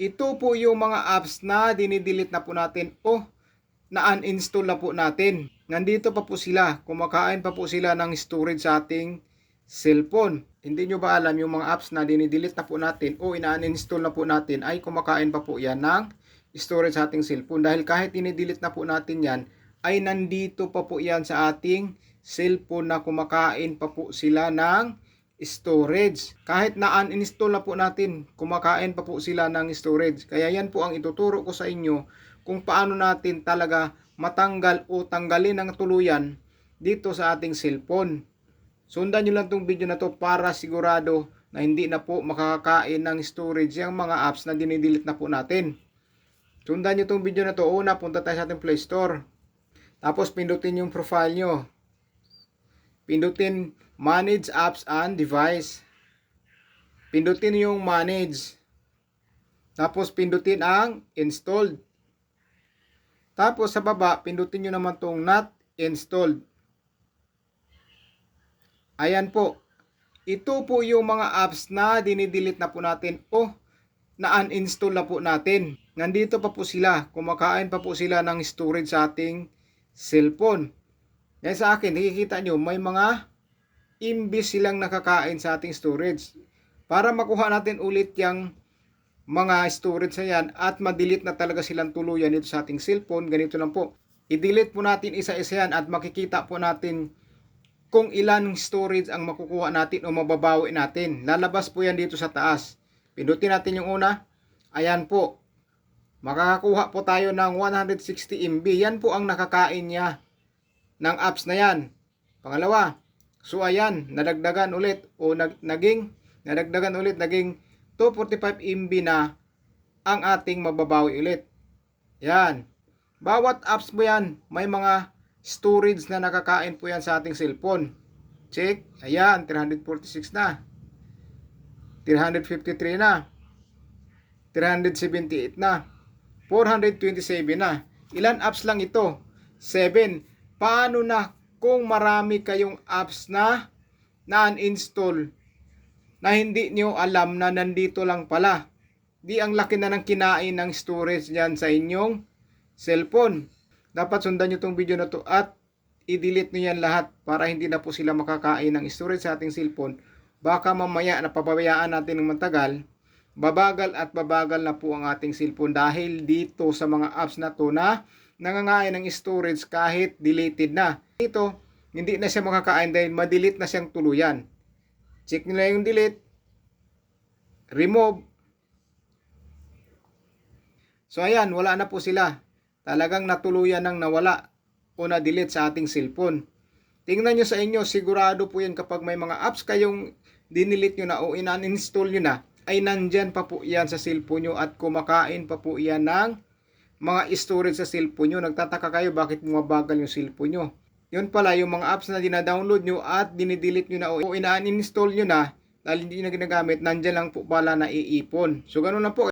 Ito po yung mga apps na dinidelete na po natin o na-uninstall na po natin. Nandito pa po sila. Kumakain pa po sila ng storage sa ating cellphone. Hindi nyo ba alam yung mga apps na dinidelete na po natin o ina-uninstall na po natin ay kumakain pa po yan ng storage sa ating cellphone. Dahil kahit dinidelete na po natin yan, ay nandito pa po yan sa ating cellphone na kumakain pa po sila ng storage. Kahit na uninstall na po natin, kumakain pa po sila ng storage. Kaya yan po ang ituturo ko sa inyo kung paano natin talaga matanggal o tanggalin ng tuluyan dito sa ating cellphone. Sundan nyo lang tong video na to para sigurado na hindi na po makakakain ng storage yung mga apps na dinidelete na po natin. Sundan nyo tong video na to. Una, punta tayo sa ating Play Store. Tapos pindutin yung profile nyo. Pindutin Manage Apps and Device. Pindutin yung Manage. Tapos pindutin ang Installed. Tapos sa baba, pindutin nyo naman tong Not Installed. Ayan po. Ito po yung mga apps na dinidelete na po natin o na-uninstall na po natin. Nandito pa po sila. Kumakain pa po sila ng storage sa ating cellphone. Yan sa akin, nakikita nyo, may mga imbis silang nakakain sa ating storage. Para makuha natin ulit yung mga storage na yan at ma-delete na talaga silang tuluyan dito sa ating cellphone, ganito lang po. I-delete po natin isa-isa yan at makikita po natin kung ilan storage ang makukuha natin o mababawi natin. Lalabas po yan dito sa taas. Pindutin natin yung una. Ayan po. Makakakuha po tayo ng 160 MB. Yan po ang nakakain niya ng apps na yan. Pangalawa. So ayan, nadagdagan ulit o nag, naging nadagdagan ulit naging 245 MB na ang ating mababawi ulit. Yan. Bawat apps mo yan, may mga storage na nakakain po yan sa ating cellphone. Check. Ayan, 346 na. 353 na. 378 na. 427 na. Ilan apps lang ito? 7. Paano na kung marami kayong apps na na-uninstall na hindi nyo alam na nandito lang pala? Di ang laki na ng kinain ng storage niyan sa inyong cellphone. Dapat sundan nyo tong video na to at i-delete nyo yan lahat para hindi na po sila makakain ng storage sa ating cellphone. Baka mamaya na pababayaan natin ng matagal, babagal at babagal na po ang ating cellphone dahil dito sa mga apps na to na nangangain ng storage kahit deleted na. Ito, hindi na siya makakain dahil ma-delete na siyang tuluyan. Check nila yung delete, remove. So ayan, wala na po sila. Talagang natuluyan ng nawala o na-delete sa ating cellphone. Tingnan nyo sa inyo, sigurado po yan kapag may mga apps kayong dinilit nyo na o in-uninstall nyo na, ay nandyan pa po yan sa cellphone nyo at kumakain pa po yan ng mga storage sa cellphone nyo. Nagtataka kayo bakit bumabagal yung cellphone nyo. Yun pala, yung mga apps na dinadownload nyo at dinidelete nyo na o ina-uninstall nyo na dahil hindi na ginagamit, nandyan lang po pala na iipon. So, ganun na po.